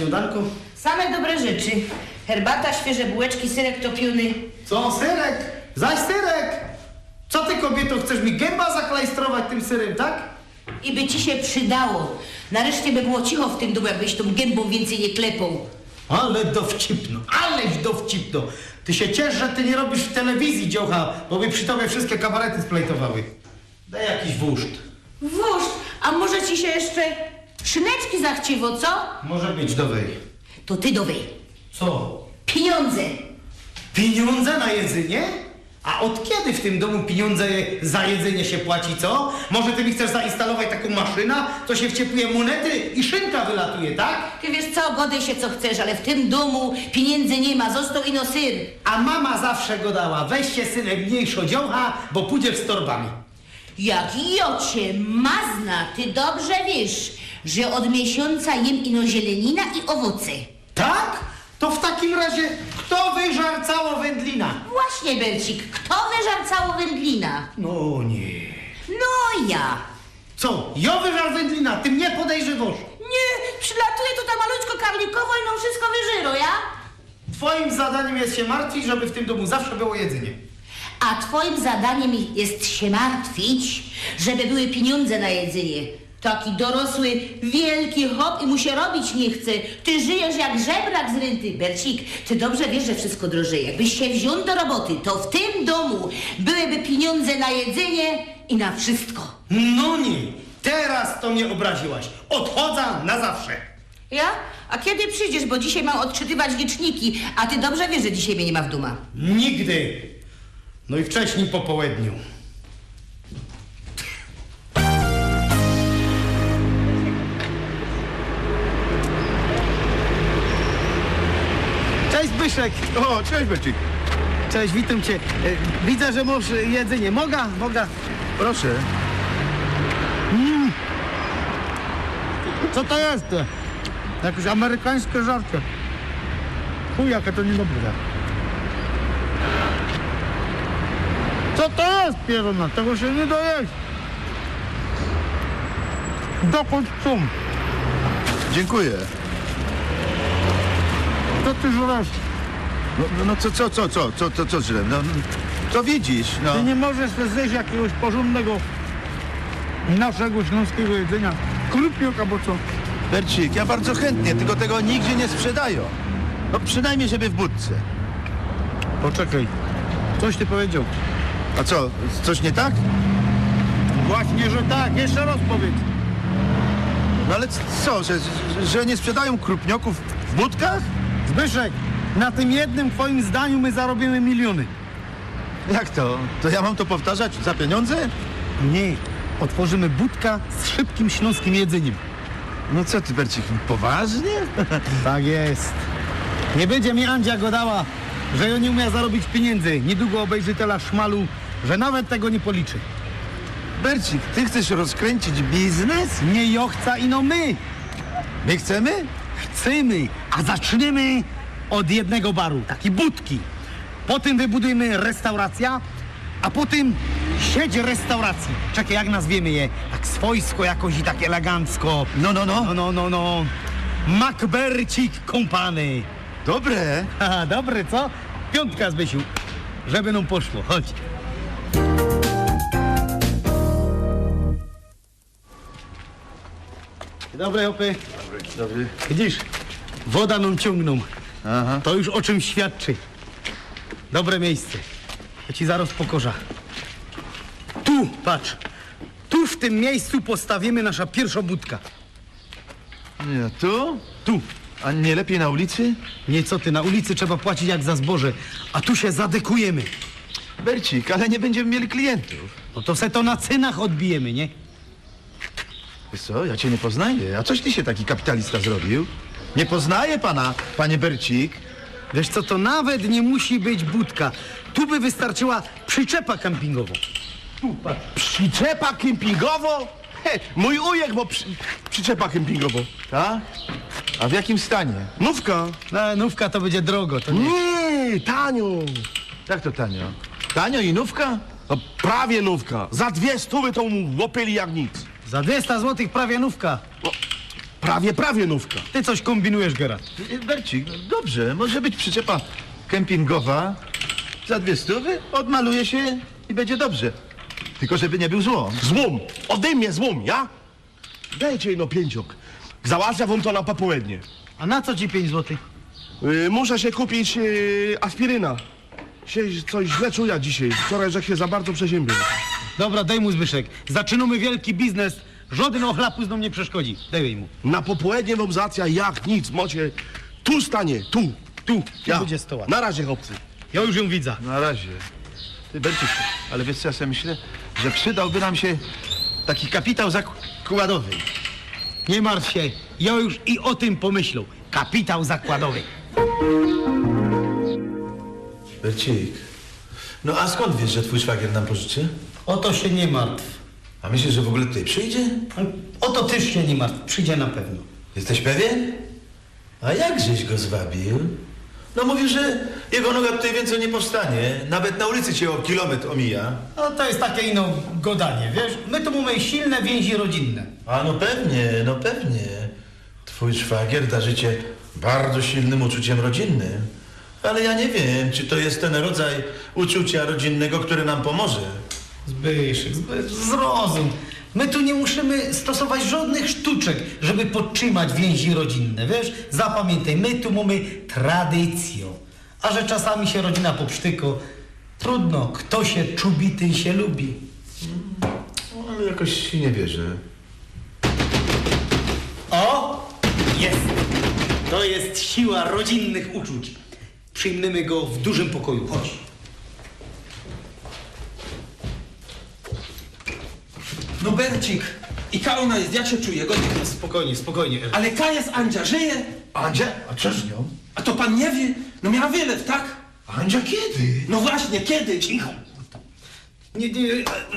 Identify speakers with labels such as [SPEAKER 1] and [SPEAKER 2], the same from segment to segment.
[SPEAKER 1] śniadanku?
[SPEAKER 2] Same dobre rzeczy. Herbata, świeże bułeczki, serek topiony.
[SPEAKER 1] Co, syrek? Zaś syrek! Co ty, kobieto, chcesz mi gęba zaklajstrować tym syrem, tak?
[SPEAKER 2] I by ci się przydało. Nareszcie by było cicho w tym domu, jakbyś tą gębą więcej nie klepał.
[SPEAKER 1] Ale dowcipno, aleś dowcipno. Ty się ciesz, że ty nie robisz w telewizji, dziocha, bo by przy tobie wszystkie kabarety splejtowały. Daj jakiś wóżd.
[SPEAKER 2] Wóż, a może ci się jeszcze szyneczki zachciwo, co?
[SPEAKER 1] Może być dowej.
[SPEAKER 2] To ty dowej.
[SPEAKER 1] Co?
[SPEAKER 2] Pieniądze.
[SPEAKER 1] Pieniądze na jedzenie? A od kiedy w tym domu pieniądze za jedzenie się płaci, co? Może ty mi chcesz zainstalować taką maszynę, co się wciepuje monety i szynka wylatuje, tak?
[SPEAKER 2] Ty wiesz co, godaj się co chcesz, ale w tym domu pieniędzy nie ma, został ino syn.
[SPEAKER 1] A mama zawsze go dała, weźcie synek mniejszo dziołcha, bo pójdzie z torbami.
[SPEAKER 2] Jak jocie mazna, ty dobrze wiesz, że od miesiąca jem ino zielenina i owoce.
[SPEAKER 1] Tak? To w takim razie kto wyżar cało wędlina?
[SPEAKER 2] Właśnie, Bercik, kto wyżar całą wędlina?
[SPEAKER 1] No nie.
[SPEAKER 2] No ja.
[SPEAKER 1] Co? Ja wyżar wędlina, ty mnie podejrzewasz.
[SPEAKER 2] Nie, przylatuje tu ta malutko karlikowo i no wszystko wyżyro, ja?
[SPEAKER 1] Twoim zadaniem jest się martwić, żeby w tym domu zawsze było jedzenie.
[SPEAKER 2] A twoim zadaniem jest się martwić, żeby były pieniądze na jedzenie. Taki dorosły, wielki hop i mu się robić nie chce. Ty żyjesz jak żebrak z rynty. Bercik, ty dobrze wiesz, że wszystko drożeje. Jakbyś się wziął do roboty, to w tym domu byłyby pieniądze na jedzenie i na wszystko.
[SPEAKER 1] No nie, teraz to mnie obraziłaś. Odchodzę na zawsze.
[SPEAKER 2] Ja? A kiedy przyjdziesz, bo dzisiaj mam odczytywać liczniki, a ty dobrze wiesz, że dzisiaj mnie nie ma w duma.
[SPEAKER 1] Nigdy. No i wcześniej po południu. Zbyszek.
[SPEAKER 3] O, cześć Becik.
[SPEAKER 1] Cześć, witam cię. E, Widzę, że masz jedzenie. Moga? Moga.
[SPEAKER 3] Proszę.
[SPEAKER 1] Co to jest? Jakieś amerykańskie żarcie. Chuj, jakie to niedobre. Co to jest, pieruna? Tego się nie da jeść. Dokąd cum?
[SPEAKER 3] Dziękuję.
[SPEAKER 1] Co ty żresz?
[SPEAKER 3] No, no, no co, co, co, co, co, co, co źle? No, co widzisz? No.
[SPEAKER 1] Ty nie możesz zjeść jakiegoś porządnego naszego śląskiego jedzenia. Krupniok albo co?
[SPEAKER 3] Bercik, ja bardzo chętnie, tylko tego nigdzie nie sprzedają. No przynajmniej żeby w budce.
[SPEAKER 1] Poczekaj. Coś ty powiedział.
[SPEAKER 3] A co, coś nie tak?
[SPEAKER 1] Właśnie, że tak. Jeszcze raz powiedz.
[SPEAKER 3] No ale co, że, że, że nie sprzedają krupnioków w budkach?
[SPEAKER 1] Zbyszek, na tym jednym twoim zdaniu my zarobimy miliony.
[SPEAKER 3] Jak to? To ja mam to powtarzać za pieniądze?
[SPEAKER 1] Nie. Otworzymy budka z szybkim śląskim jedzeniem.
[SPEAKER 3] No co ty, Bercik, poważnie?
[SPEAKER 1] Tak jest. Nie będzie mi Andzia go dała, że ja nie umie zarobić pieniędzy. Niedługo obejrzy tela szmalu, że nawet tego nie policzy.
[SPEAKER 3] Bercik, ty chcesz rozkręcić biznes?
[SPEAKER 1] Nie jochca ino my.
[SPEAKER 3] My chcemy?
[SPEAKER 1] Chcemy, a zaczniemy od jednego baru, takiej budki. Potem wybudujemy restauracja, a potem sieć restauracji. Czekaj, jak nazwiemy je? Tak swojsko jakoś i tak elegancko.
[SPEAKER 3] No, no, no.
[SPEAKER 1] No, no, no, no. Macbercik Company.
[SPEAKER 3] Dobre.
[SPEAKER 1] Haha, dobre, co? Piątka, Zbysiu. Żeby nam poszło, chodź. Dobre, opy.
[SPEAKER 3] Dobry.
[SPEAKER 1] Widzisz, woda nam ciągną.
[SPEAKER 3] Aha.
[SPEAKER 1] To już o czym świadczy. Dobre miejsce. Ja ci zaraz pokorza. Tu, patrz. Tu w tym miejscu postawimy nasza pierwsza budka.
[SPEAKER 3] Nie, tu?
[SPEAKER 1] Tu.
[SPEAKER 3] A nie lepiej na ulicy?
[SPEAKER 1] Nie co ty, na ulicy trzeba płacić jak za zboże, a tu się zadekujemy.
[SPEAKER 3] Bercik, ale nie będziemy mieli klientów.
[SPEAKER 1] No to se to na cenach odbijemy, nie?
[SPEAKER 3] Wiesz co, ja cię nie poznaję. A coś ty się taki kapitalista zrobił? Nie poznaję pana, panie Bercik.
[SPEAKER 1] Wiesz co, to nawet nie musi być budka. Tu by wystarczyła przyczepa kempingowa.
[SPEAKER 4] Przyczepa kempingowo? He, mój ujek ma przy, przyczepa kempingowo.
[SPEAKER 3] Tak? A w jakim stanie?
[SPEAKER 4] Nówka.
[SPEAKER 1] No, nówka to będzie drogo, to nie.
[SPEAKER 4] Nie, tanio.
[SPEAKER 3] Jak to tanio? Tanio i nówka?
[SPEAKER 4] No, prawie nówka. Za dwie stówy to mu łopyli jak nic.
[SPEAKER 1] Za 200 złotych prawie nówka.
[SPEAKER 4] Prawie, prawie nówka.
[SPEAKER 1] Ty coś kombinujesz, Gerard.
[SPEAKER 3] Bercik, no dobrze, może być przyczepa kempingowa za dwie stówy, odmaluje się i będzie dobrze. Tylko żeby nie był złom.
[SPEAKER 4] Złom, ode mnie złom, ja? Dajcie no pięciok. Załatwia wam to na popołudnie.
[SPEAKER 1] A na co ci 5 złotych?
[SPEAKER 4] Y, muszę się kupić y, aspiryna. Się coś źle czuję dzisiaj. Wczoraj że się za bardzo przeziębił.
[SPEAKER 1] Dobra, daj mu Zbyszek. Zaczynamy wielki biznes. Żaden ochlapus nam nie przeszkodzi. Daj mu.
[SPEAKER 4] Na popołudnie wam zacja jak nic, mocie. Tu stanie, tu, tu.
[SPEAKER 1] Tu będzie stoła.
[SPEAKER 4] Na razie, chłopcy.
[SPEAKER 1] Ja już ją widzę.
[SPEAKER 3] Na razie. Ty Bercik, ale wiesz co ja sobie myślę? Że przydałby nam się taki kapitał zakładowy.
[SPEAKER 1] Nie martw się. Ja już i o tym pomyślał. Kapitał zakładowy.
[SPEAKER 5] Bercik, no a skąd wiesz, że twój szwagier nam pożyczy?
[SPEAKER 1] O to się nie martw.
[SPEAKER 5] A myślisz, że w ogóle tutaj przyjdzie?
[SPEAKER 1] O to też się nie martw. Przyjdzie na pewno.
[SPEAKER 5] Jesteś pewien? A jakżeś go zwabił? No mówił, że jego noga tutaj więcej nie powstanie. Nawet na ulicy cię o kilometr omija.
[SPEAKER 1] No to jest takie ino godanie, wiesz? My tu mamy silne więzi rodzinne.
[SPEAKER 5] A no pewnie, no pewnie. Twój szwagier darzy cię bardzo silnym uczuciem rodzinnym. Ale ja nie wiem, czy to jest ten rodzaj uczucia rodzinnego, który nam pomoże.
[SPEAKER 1] Zbyszek, Zbyszek, zrozum. My tu nie musimy stosować żadnych sztuczek, żeby podtrzymać więzi rodzinne, wiesz? Zapamiętaj, my tu mamy tradycję. A że czasami się rodzina popsztyko, trudno, kto się czubi, ten się lubi.
[SPEAKER 5] No, ale jakoś nie wierzę.
[SPEAKER 1] O! Jest! To jest siła rodzinnych uczuć. Przyjmiemy go w dużym pokoju. Chodź.
[SPEAKER 6] No Bercik, i Kauna jest, jak się czuje? Godnie.
[SPEAKER 1] Spokojnie, spokojnie.
[SPEAKER 6] Ale Ka jest Andzia, żyje?
[SPEAKER 5] Andzia? A co z nią?
[SPEAKER 6] A to pan nie wie? No miała wylew, tak?
[SPEAKER 5] Andzia kiedy?
[SPEAKER 6] No właśnie, kiedy? Cicho.
[SPEAKER 1] Nie, nie,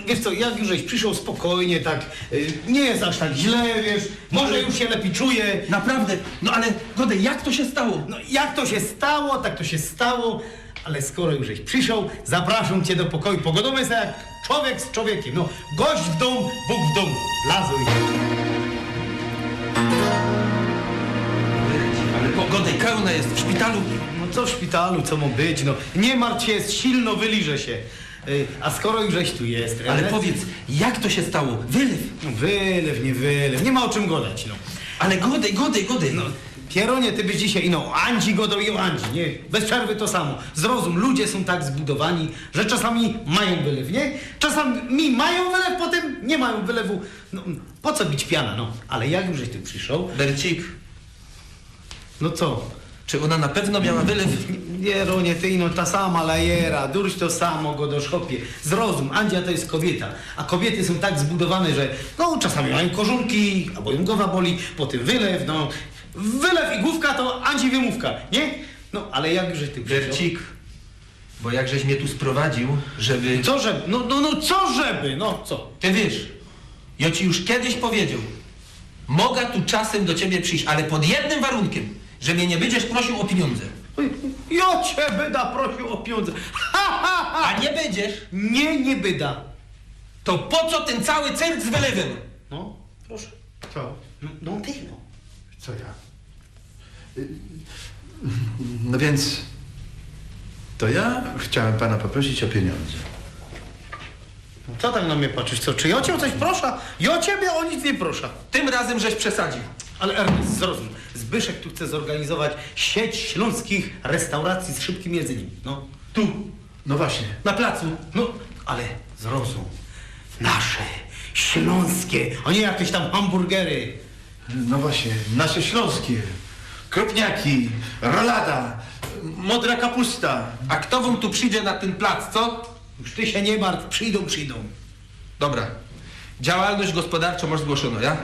[SPEAKER 1] wiesz co, jak już żeś przyszł spokojnie, tak, y, nie jest aż tak źle, wiesz, może już się lepiej czuje.
[SPEAKER 6] Naprawdę, no ale Godej, jak to się stało?
[SPEAKER 1] No jak to się stało, tak to się stało, ale skoro już żeś przyszedł, zapraszam cię do pokoju. Pogodowy jest jak człowiek z człowiekiem, no, gość w dom, Bóg w domu. Lazuj.
[SPEAKER 6] Ale po Godej, Kauna jest w szpitalu.
[SPEAKER 1] No co w szpitalu, co ma być, no, nie martw się, jest silno, wyliże się. Y, a skoro już żeś tu jest,
[SPEAKER 6] Ale
[SPEAKER 1] Ernest-
[SPEAKER 6] powiedz, jak to się stało? Wylew.
[SPEAKER 1] No, wylew, nie wylew, nie ma o czym gadać, no.
[SPEAKER 6] Ale Godej, Godej, Godej.
[SPEAKER 1] No, Pieronie, ty byś dzisiaj, no, Andzi godą i Andzi, nie? Bez przerwy to samo. Zrozum, ludzie są tak zbudowani, że czasami mają wylew, nie? Czasami mają wylew, potem nie mają wylewu. No, po co bić piana, no? Ale jak już żeś tu przyszedł,
[SPEAKER 6] Bercik,
[SPEAKER 1] no co?
[SPEAKER 6] czy ona na pewno miała wylew?
[SPEAKER 1] Nie, Ronie, ty no ta sama lajera, durś to samo go do szopie. Zrozum, Andzia to jest kobieta, a kobiety są tak zbudowane, że no czasami mają kożulki, albo ją głowa boli, potem wylew, no. Wylew i główka to Andzi wymówka, nie? No, ale jak już żeś ty przyszedł?
[SPEAKER 6] Bercik, bo jakżeś mnie tu sprowadził, żeby...
[SPEAKER 1] Co żeby? No, no, no co żeby? No co?
[SPEAKER 6] Ty wiesz, ja ci już kiedyś powiedział, mogę tu czasem do ciebie przyjść, ale pod jednym warunkiem, że mnie nie będziesz prosił o pieniądze.
[SPEAKER 1] Ja cię byda prosił o pieniądze. Ha, ha, ha.
[SPEAKER 6] A nie będziesz,
[SPEAKER 1] Nie, nie byda.
[SPEAKER 6] to po co ten cały cyrk z wylewem?
[SPEAKER 1] No, proszę. Co? No, no ty no.
[SPEAKER 3] Co ja? No więc... To ja chciałem pana poprosić o pieniądze.
[SPEAKER 1] Co tak na mnie patrzysz? Co, czy ja cię o coś proszę? Ja ciebie o nic nie proszę.
[SPEAKER 6] Tym razem żeś przesadził.
[SPEAKER 1] Ale Ernest, zrozum. Zbyszek tu chce zorganizować sieć śląskich restauracji z szybkim jedzeniem. No,
[SPEAKER 6] Tu,
[SPEAKER 3] No właśnie.
[SPEAKER 6] na placu.
[SPEAKER 1] no, ale zrozum. Nasze, śląskie, a nie jakieś tam hamburgery.
[SPEAKER 3] No właśnie, nasze śląskie. Krupniaki, rolada, modra kapusta.
[SPEAKER 6] A kto wam tu przyjdzie na ten plac, co?
[SPEAKER 1] Już ty się nie martw, przyjdą, przyjdą.
[SPEAKER 6] Dobra. Działalność gospodarczą masz zgłoszono, ja?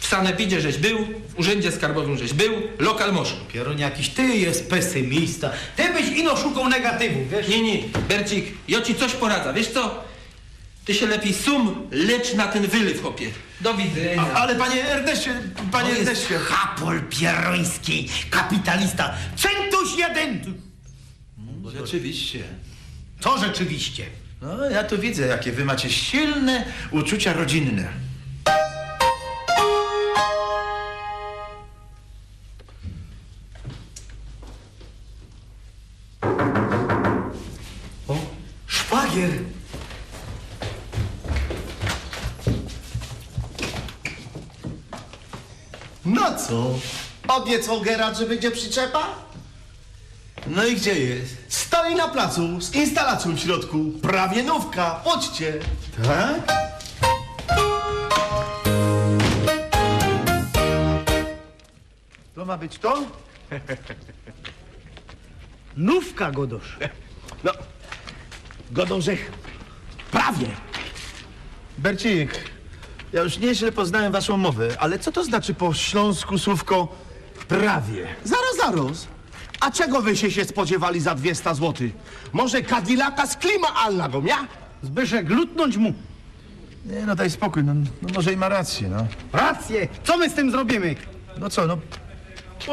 [SPEAKER 6] W sanepidzie żeś był, w urzędzie skarbowym żeś był, lokal mosz.
[SPEAKER 1] Pieron jakiś, ty jest pesymista. Ty byś ino szukał negatywu, wiesz?
[SPEAKER 6] Nie, nie, Bercik, ja ci coś poradza, wiesz co? Ty się lepiej sum, lecz na ten wylew, chłopie. Do widzenia.
[SPEAKER 3] A, ale panie Erneście, panie
[SPEAKER 1] to
[SPEAKER 3] Erneście.
[SPEAKER 1] Jest Hapol Pieroński, kapitalista. Centuś jeden!
[SPEAKER 3] No, rzeczywiście.
[SPEAKER 1] To rzeczywiście.
[SPEAKER 3] No, ja tu widzę, jakie wy macie silne uczucia rodzinne.
[SPEAKER 1] O,
[SPEAKER 7] szwagier! Co? Obiecał Gerard, że będzie przyczepa?
[SPEAKER 5] No i gdzie jest?
[SPEAKER 7] Stoi na placu z instalacją w środku. Prawie nówka. Chodźcie.
[SPEAKER 5] Tak?
[SPEAKER 3] To ma być to?
[SPEAKER 1] Nówka, Godosz.
[SPEAKER 4] No, Godorzech, prawie.
[SPEAKER 3] Bercik, ja już nieźle poznałem waszą mowę, ale co to znaczy po śląsku słówko prawie?
[SPEAKER 7] Zaraz, zaraz.
[SPEAKER 4] A czego wy się, się spodziewali za 200 zł? Może Cadillaca z klima Allago, ja?
[SPEAKER 1] Zbyszek, lutnąć mu.
[SPEAKER 3] Nie, no daj spokój, no, no może i ma rację, no.
[SPEAKER 1] Rację. Co my z tym zrobimy?
[SPEAKER 3] No co, no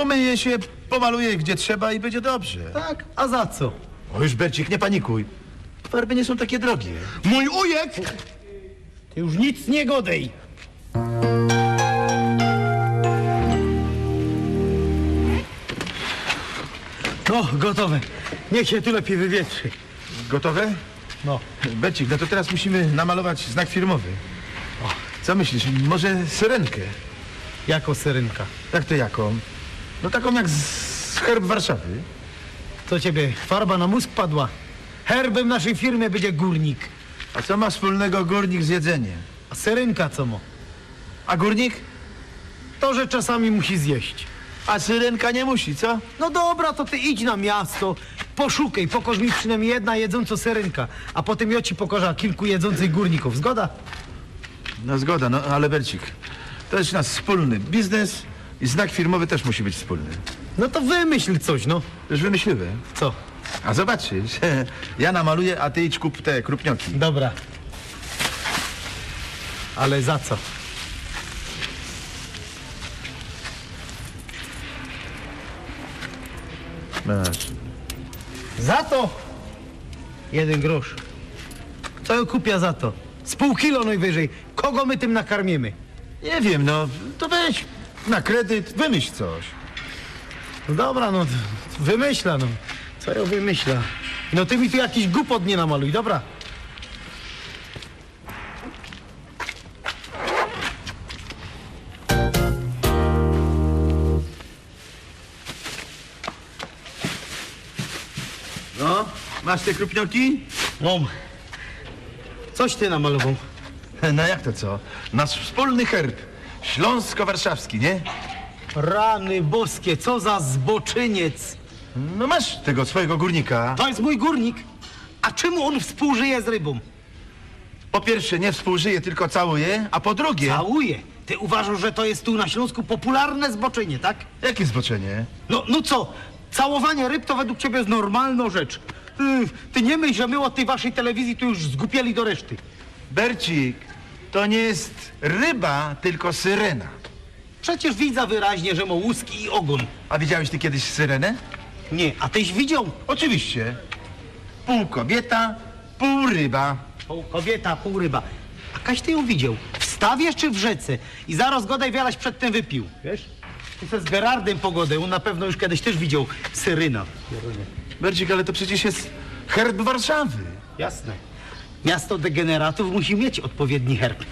[SPEAKER 3] umyje się, pomaluje gdzie trzeba i będzie dobrze.
[SPEAKER 1] Tak, a za co?
[SPEAKER 3] O już Bercik, nie panikuj. Farby nie są takie drogie.
[SPEAKER 4] Mój ujek
[SPEAKER 1] Ty już nic nie godej. No, gotowe. Niech się tu lepiej wywietrzy.
[SPEAKER 3] Gotowe?
[SPEAKER 1] No.
[SPEAKER 3] Bercik, no to teraz musimy namalować znak firmowy. Co myślisz, może syrenkę?
[SPEAKER 1] Jako serynka.
[SPEAKER 3] Jak to jaką? No taką jak z, z herb Warszawy.
[SPEAKER 1] Co ciebie, farba na mózg padła? Herbem naszej firmy będzie górnik.
[SPEAKER 3] A co ma wspólnego górnik z jedzeniem?
[SPEAKER 1] A serynka co mo?
[SPEAKER 3] A górnik?
[SPEAKER 1] To, że czasami musi zjeść.
[SPEAKER 3] A syrenka nie musi, co?
[SPEAKER 1] No dobra, to ty idź na miasto, poszukaj, pokorz mi przynajmniej jedna jedząca serynka, a potem ja ci pokorza kilku jedzących górników. Zgoda?
[SPEAKER 3] No zgoda, no ale Bercik, to jest nasz wspólny biznes i znak firmowy też musi być wspólny.
[SPEAKER 1] No to wymyśl coś, no.
[SPEAKER 3] Już wymyśliłem.
[SPEAKER 1] Co?
[SPEAKER 3] A zobaczysz, ja namaluję, a ty idź kup te krupnioki.
[SPEAKER 1] Dobra. Ale za co?
[SPEAKER 3] Masz.
[SPEAKER 1] Za to jeden grosz. Co ja kupię za to? Z pół kilo najwyżej. Kogo my tym nakarmimy?
[SPEAKER 3] Nie wiem, no to weź na kredyt, wymyśl coś.
[SPEAKER 1] No dobra, no wymyśla, no. Co ja wymyśla? No ty mi tu jakiś głupot nie namaluj, dobra?
[SPEAKER 3] No, masz te krupnioki?
[SPEAKER 1] Mam. Coś ty namalował.
[SPEAKER 3] No jak to co? Nasz wspólny herb. Śląsko-warszawski, nie?
[SPEAKER 1] Rany boskie, co za zboczyniec.
[SPEAKER 3] No masz tego swojego górnika.
[SPEAKER 1] To jest mój górnik. A czemu on współżyje z rybą?
[SPEAKER 3] Po pierwsze nie współżyje, tylko całuje, a po drugie...
[SPEAKER 1] Całuje. Ty uważasz, że to jest tu na Śląsku popularne zboczenie, tak?
[SPEAKER 3] Jakie zboczenie?
[SPEAKER 1] No, no co? Całowanie ryb to według ciebie jest normalna rzecz. Ty, ty nie myśl, że my od tej waszej telewizji tu już zgupieli do reszty.
[SPEAKER 3] Bercik, to nie jest ryba, tylko syrena.
[SPEAKER 1] Przecież widzę wyraźnie, że ma łuski i ogon.
[SPEAKER 3] A widziałeś ty kiedyś syrenę?
[SPEAKER 1] Nie, a tyś widział?
[SPEAKER 3] Oczywiście. Pół kobieta, pół ryba.
[SPEAKER 1] Pół kobieta, pół ryba. A kaś ty ją widział? W stawie czy w rzece? I zaraz godaj wielaś przed tym wypił. Wiesz? Ty se z Gerardem pogodę, on na pewno już kiedyś też widział syryna.
[SPEAKER 3] Bercik, ale to przecież jest herb Warszawy.
[SPEAKER 1] Jasne. Miasto degeneratów musi mieć odpowiedni herb.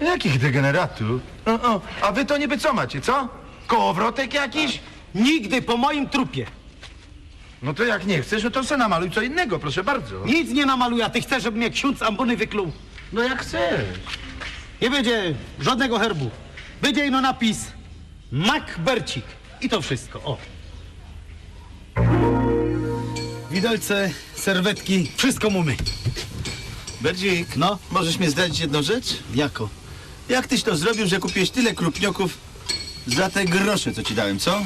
[SPEAKER 3] Jakich degeneratów? O, o, a wy to niby co macie, co? Kołowrotek jakiś?
[SPEAKER 1] Nigdy po moim trupie.
[SPEAKER 3] No to jak nie chcesz, no to se namaluj co innego, proszę bardzo.
[SPEAKER 1] Nic nie namaluję, a ty chcesz, żebym jak ksiądz ambony wykluł.
[SPEAKER 3] No jak chcesz.
[SPEAKER 1] Nie będzie żadnego herbu. Będzie ino napis Mac Bercik. I to wszystko, o. Widelce, serwetki, wszystko mamy.
[SPEAKER 7] Bercik,
[SPEAKER 1] No?
[SPEAKER 7] możesz mnie zdradzić jedną rzecz?
[SPEAKER 1] Jako?
[SPEAKER 7] Jak tyś to zrobił, że kupiłeś tyle krupnioków za te grosze, co ci dałem, co?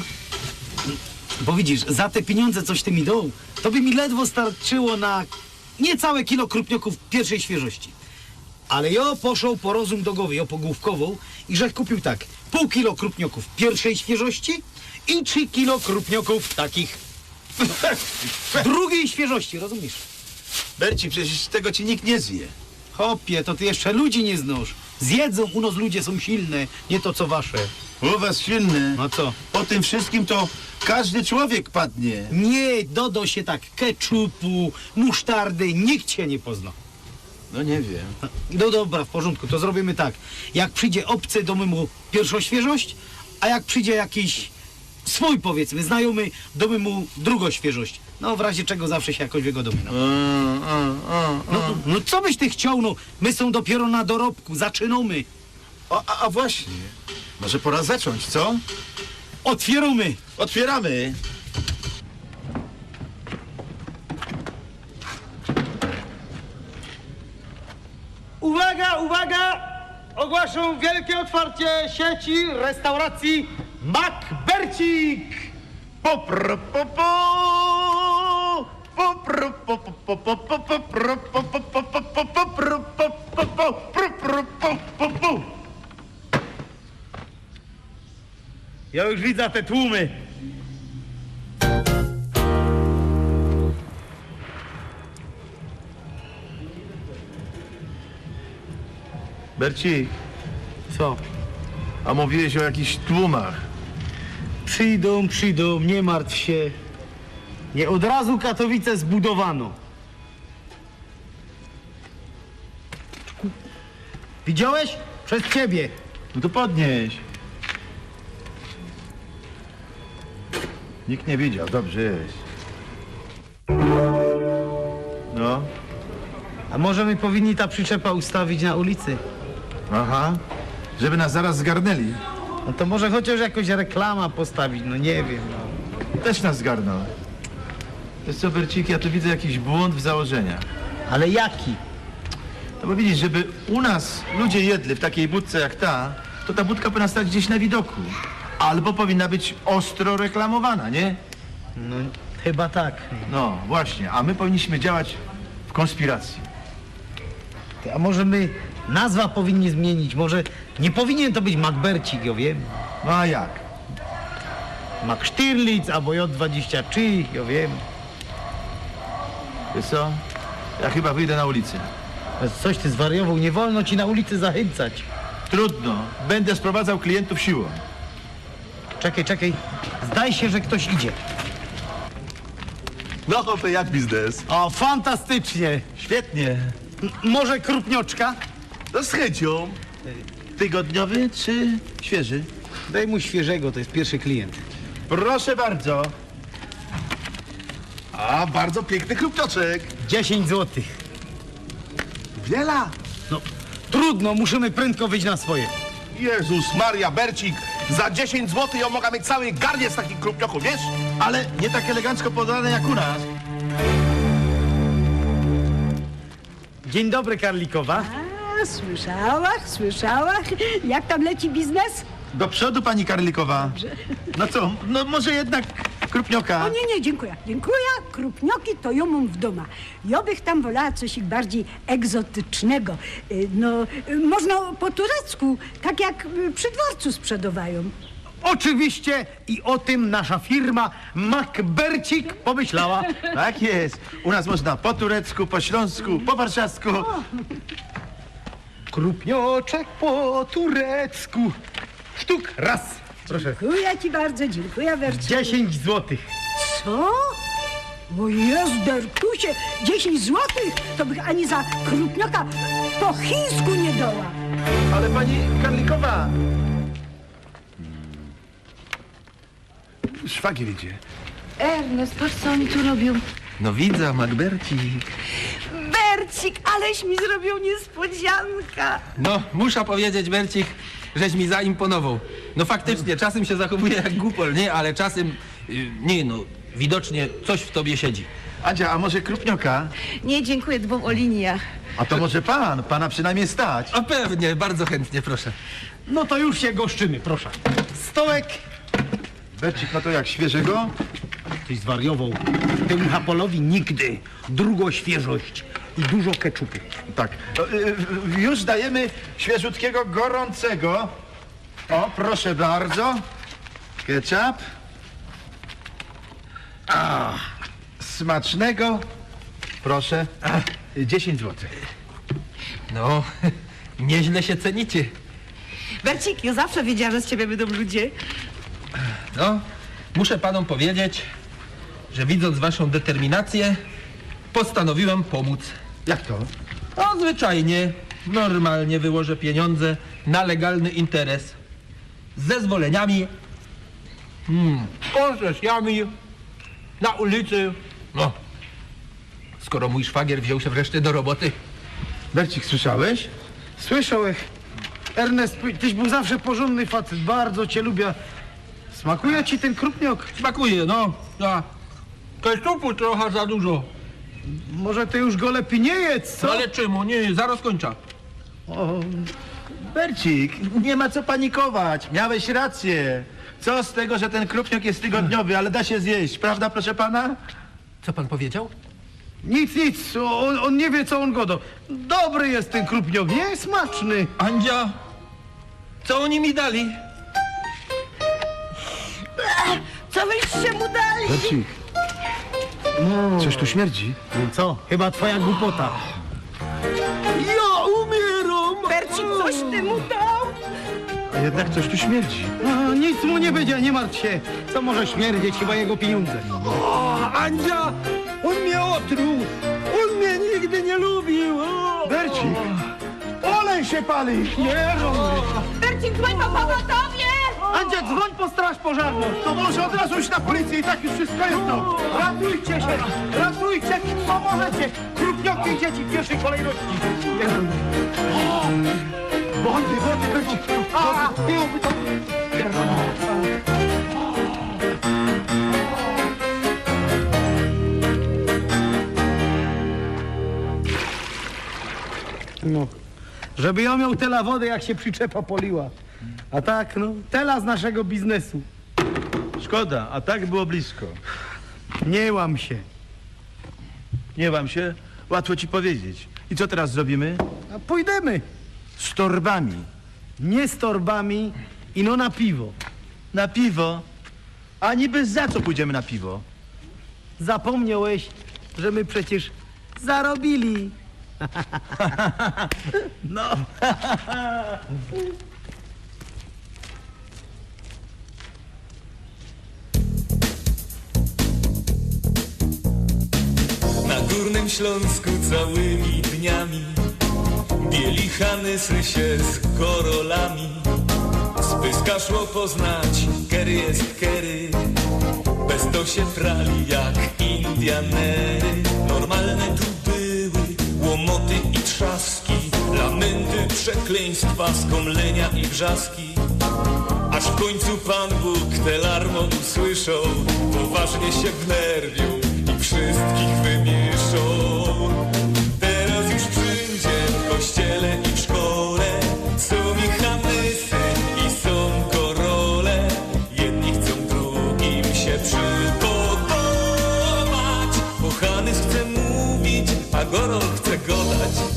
[SPEAKER 1] Bo widzisz, za te pieniądze coś ty mi dał, to by mi ledwo starczyło na niecałe kilo krupnioków pierwszej świeżości. Ale ja poszł po rozum do głowy, ja pogłówkową i że kupił tak, pół kilo krupnioków pierwszej świeżości i trzy kilo krupnioków takich drugiej świeżości, rozumiesz?
[SPEAKER 7] Bercik, przecież tego ci nikt nie zje.
[SPEAKER 1] Hopie, to ty jeszcze ludzi nie znasz. Zjedzą, u nas ludzie są silne, nie to co wasze.
[SPEAKER 7] U was silny.
[SPEAKER 1] No co?
[SPEAKER 7] Po tym wszystkim to każdy człowiek padnie.
[SPEAKER 1] Nie, dodo się tak keczupu, musztardy, nikt cię nie pozna.
[SPEAKER 7] No nie wiem.
[SPEAKER 1] No dobra, w porządku, to zrobimy tak. Jak przyjdzie obcy, damy mu pierwszą świeżość, a jak przyjdzie jakiś swój, powiedzmy, znajomy, damy mu drugą świeżość. No w razie czego zawsze się jakoś wygodomy. No. No, no co byś ty chciał, no? My są dopiero na dorobku, zaczynamy.
[SPEAKER 7] O, a, a właśnie. Może pora zacząć, co?
[SPEAKER 1] Otwieramy.
[SPEAKER 7] Otwieramy.
[SPEAKER 1] Uwaga, uwaga! Ogłaszam wielkie otwarcie sieci restauracji Macbercik!
[SPEAKER 3] Popro, po, po. Popro, po, po, po, po, po, po, pro, po, po, po, po, po, po, pro, po, po, po, pro, pro, po, po, po.
[SPEAKER 1] Ja już widzę te tłumy.
[SPEAKER 3] Bercik,
[SPEAKER 1] Co?
[SPEAKER 3] a mówiłeś o jakichś tłumach.
[SPEAKER 1] Przyjdą, przyjdą, nie martw się. Nie od razu Katowice zbudowano. Widziałeś? Przez ciebie.
[SPEAKER 3] No to podnieś. Nikt nie widział, dobrze jest. No,
[SPEAKER 1] A może my powinni ta przyczepa ustawić na ulicy?
[SPEAKER 3] aha. Żeby nas zaraz zgarnęli.
[SPEAKER 1] No to może chociaż jakoś reklama postawić, no nie wiem. No.
[SPEAKER 3] Też nas zgarną. Wiesz co, Bercik, ja tu widzę jakiś błąd w założeniach.
[SPEAKER 1] Ale jaki?
[SPEAKER 3] No bo widzisz, żeby u nas ludzie jedli w takiej budce jak ta, to ta budka powinna stać gdzieś na widoku. Albo powinna być ostro reklamowana, nie?
[SPEAKER 1] No chyba tak.
[SPEAKER 3] No, właśnie. A my powinniśmy działać w konspiracji.
[SPEAKER 1] A może my nazwa powinni zmienić? Może nie powinien to być Macbercik, ja wiem.
[SPEAKER 3] No a jak?
[SPEAKER 1] Mac Stirlitz albo J23, ja wiem.
[SPEAKER 3] Wiesz co? Ja chyba wyjdę na ulicę.
[SPEAKER 1] Coś ty zwariował, nie wolno ci na ulicy zachęcać.
[SPEAKER 3] Trudno. Będę sprowadzał klientów siłą.
[SPEAKER 1] Czekaj, czekaj. Zdaje się, że ktoś idzie.
[SPEAKER 4] No chłopie, jak biznes?
[SPEAKER 1] O, fantastycznie.
[SPEAKER 3] Świetnie.
[SPEAKER 1] M- może krupnioczka?
[SPEAKER 4] No z chęcią.
[SPEAKER 3] Tygodniowy czy świeży?
[SPEAKER 1] Daj mu świeżego, to jest pierwszy klient.
[SPEAKER 3] Proszę bardzo.
[SPEAKER 4] A, bardzo piękny chrupnioczek.
[SPEAKER 1] 10 złotych.
[SPEAKER 4] Wiela.
[SPEAKER 1] No, trudno, musimy prędko wyjść na swoje.
[SPEAKER 4] Jezus Maria, Bercik, za 10 zł ja mogę mieć cały garniec takich krupnioków, wiesz?
[SPEAKER 3] Ale nie tak elegancko podane jak u nas.
[SPEAKER 1] Dzień dobry, Karlikowa.
[SPEAKER 8] A, słyszałach, słyszałach. Jak tam leci biznes?
[SPEAKER 3] Do przodu, pani Karlikowa. No co, no może jednak krupnioka.
[SPEAKER 8] O nie, nie, dziękuję. Dziękuję. Krupnioki to ja mam w domu. Ja bych tam wolała coś ich bardziej egzotycznego. Y, No, y, można po turecku, tak jak y, przy dworcu sprzedawają.
[SPEAKER 1] Oczywiście i o tym nasza firma Macbercik pomyślała.
[SPEAKER 3] Tak jest. U nas można po turecku, po śląsku, po warszawsku.
[SPEAKER 1] Krupnioczek po turecku. Sztuk raz. Proszę.
[SPEAKER 8] Dziękuję ci bardzo, dziękuję Wercu.
[SPEAKER 1] 10 złotych.
[SPEAKER 8] Co? O jest, Derkusie, 10 złotych to bych ani za krupnioka po chińsku nie dała.
[SPEAKER 3] Ale pani Karlikowa.
[SPEAKER 4] Szwagier idzie.
[SPEAKER 9] Ernest, patrz co oni tu robią.
[SPEAKER 6] No widzę, Macbercik.
[SPEAKER 9] Bercik, aleś mi zrobił niespodzianka.
[SPEAKER 6] No, muszę powiedzieć, Bercik, żeś mi zaimponował. No faktycznie, czasem się zachowuje jak głupol, nie? Ale czasem, y, nie no, widocznie coś w tobie siedzi.
[SPEAKER 3] Adzia, a może krupnioka?
[SPEAKER 9] Nie, dziękuję, dwóm o linia.
[SPEAKER 3] A to może pan, pana przynajmniej stać.
[SPEAKER 6] A pewnie, bardzo chętnie, proszę.
[SPEAKER 1] No to już się goszczymy, proszę. Stołek.
[SPEAKER 3] Bercik, no to jak świeżego?
[SPEAKER 1] Tyś zwariował. Temu Hapolowi nigdy. Drugo świeżość i dużo keczupu.
[SPEAKER 3] Tak. Y, y, już dajemy świeżutkiego, gorącego. O, proszę bardzo. Ketchup. A, smacznego. Proszę. A, 10 zł.
[SPEAKER 6] No, nieźle się cenicie.
[SPEAKER 9] Bercik, ja zawsze wiedziałam, że z ciebie będą ludzie.
[SPEAKER 6] No, muszę panom powiedzieć, że widząc waszą determinację, postanowiłem pomóc.
[SPEAKER 3] Jak to?
[SPEAKER 6] No, zwyczajnie, normalnie wyłożę pieniądze na legalny interes. Z zezwoleniami, hmm, koncesjami, na ulicy. No, skoro mój szwagier wziął się wreszcie do roboty.
[SPEAKER 3] Bercik, słyszałeś?
[SPEAKER 1] Słyszałeś? Ernest, tyś był zawsze porządny facet, bardzo cię lubię. Smakuje ci ten krupniok?
[SPEAKER 6] Smakuje, no. Ja. Kajstupu trochę za dużo.
[SPEAKER 1] Może ty już go lepiej nie jedz, co?
[SPEAKER 6] Ale czemu? Nie, zaraz kończę.
[SPEAKER 3] Bercik, nie ma co panikować. Miałeś rację. Co z tego, że ten krupniok jest tygodniowy, ale da się zjeść, prawda, proszę pana?
[SPEAKER 6] Co pan powiedział?
[SPEAKER 1] Nic, nic, on, on nie wie co on godo. Dobry jest ten krupniok, nie? Smaczny.
[SPEAKER 6] Andzia, co oni mi dali?
[SPEAKER 9] Co wyście mu dali?
[SPEAKER 3] Bercik, coś tu śmierdzi.
[SPEAKER 1] Co? Chyba twoja głupota.
[SPEAKER 6] Ja umieram!
[SPEAKER 9] Bercik, coś ty mu dał?
[SPEAKER 3] A jednak coś tu śmierdzi.
[SPEAKER 1] No, nic mu nie będzie, nie martw się. Co może śmierdzieć? Chyba jego pieniądze.
[SPEAKER 6] O, Andzia, on mnie otruł! On mnie nigdy nie lubił! O!
[SPEAKER 3] Bercik, olej się pali.
[SPEAKER 1] Nie.
[SPEAKER 9] Bercik, po pogotowie!
[SPEAKER 1] Andzia, dzwoń po straż pożarną.
[SPEAKER 3] To może od razu iść na policję i tak już wszystko jedno.
[SPEAKER 1] Ratujcie się, ratujcie, pomożecie. Krupnioki i dzieci w pierwszej kolejności. Jezu. Wody, wody, wody. A, byłoby to... No, żeby ją miał tela wody, jak się przyczepa poliła. A tak, no, tela z naszego biznesu.
[SPEAKER 3] Szkoda, a tak było blisko.
[SPEAKER 1] Nie łam się.
[SPEAKER 3] Nie wam się? Łatwo ci powiedzieć. I co teraz zrobimy?
[SPEAKER 1] A pójdziemy.
[SPEAKER 3] Z torbami.
[SPEAKER 1] Nie z torbami, ino na piwo.
[SPEAKER 3] Na piwo. A niby za co pójdziemy na piwo?
[SPEAKER 1] Zapomniałeś, że my przecież zarobili.
[SPEAKER 3] No.
[SPEAKER 10] Górnym Śląsku całymi dniami Bielichany sry się z korolami. Spyska szło poznać, kery jest kery Bez to się prali jak Indianery. Normalne tu były łomoty i trzaski Lamenty, przekleństwa, skomlenia i wrzaski. Aż w końcu Pan Bóg tę larmą usłyszał Poważnie się wnerwił i wszystkich Teraz już wszędzie w kościele i w szkole. Są mechanysy i są korole. Jedni chcą drugim się przypodobać. Bo Hanys chce mówić, a Gorol chce godać